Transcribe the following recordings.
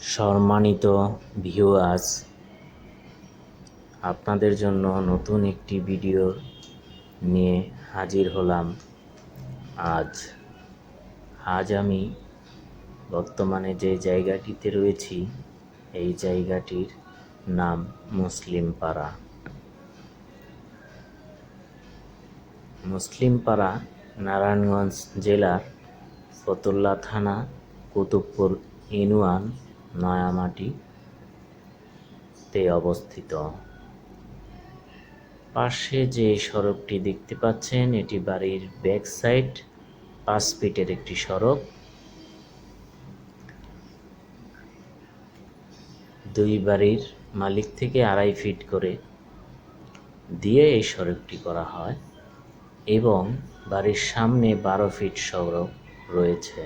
সম্মানিত ভিউয়ার্স আপনাদের জন্য নতুন একটি ভিডিও নিয়ে হাজির হলাম। আজ আজ আমি বর্তমানে যে জায়গাটিতে রয়েছি, এই জায়গাটির নাম মুসলিম পাড়া মুসলিম পাড়া নারায়ণগঞ্জ জেলার ফতুল্লা থানা, কুতুবপুর ইউনিয়ন নয়ামাটি তে অবস্থিত। পাশে যে সড়কটি দেখতে পাচ্ছেন, এটি বাড়ির ব্যাক সাইড, পাঁচ ফিটের একটি সড়ক। দুই বাড়ির মালিক থেকে আড়াই ফিট করে দিয়ে এই সড়কটি করা হয় এবং বাড়ির সামনে বারো ফিট সড়ক রয়েছে।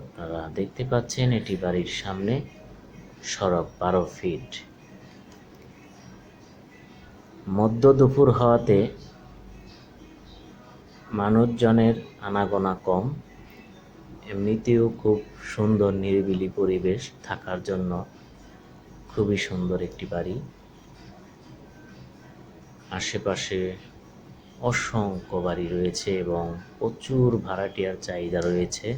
আপনারা দেখতে পাচ্ছেন এটি বাড়ির সামনে সড়ক বারো ফিট মধ্য দুপুর হওয়াতে মানুষজনের আনাগোনা কম, এমনিতেও খুব সুন্দর নিরিবিলি পরিবেশ থাকার জন্য খুবই সুন্দর একটি বাড়ি। আশেপাশে অসংখ্য বাড়ি রয়েছে এবং প্রচুর ভাড়াটিয়ার চাহিদা রয়েছে।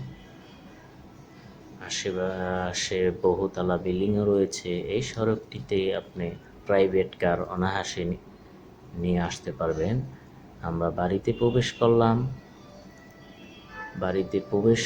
আশেপাশে বহুতলা বিল্ডিংও রয়েছে। এই সড়কটিতে আপনি প্রাইভেট কার অনায়াসে নিয়ে আসতে পারবেন। আমরা বাড়িতে প্রবেশ করলাম। বাড়িতে প্রবেশ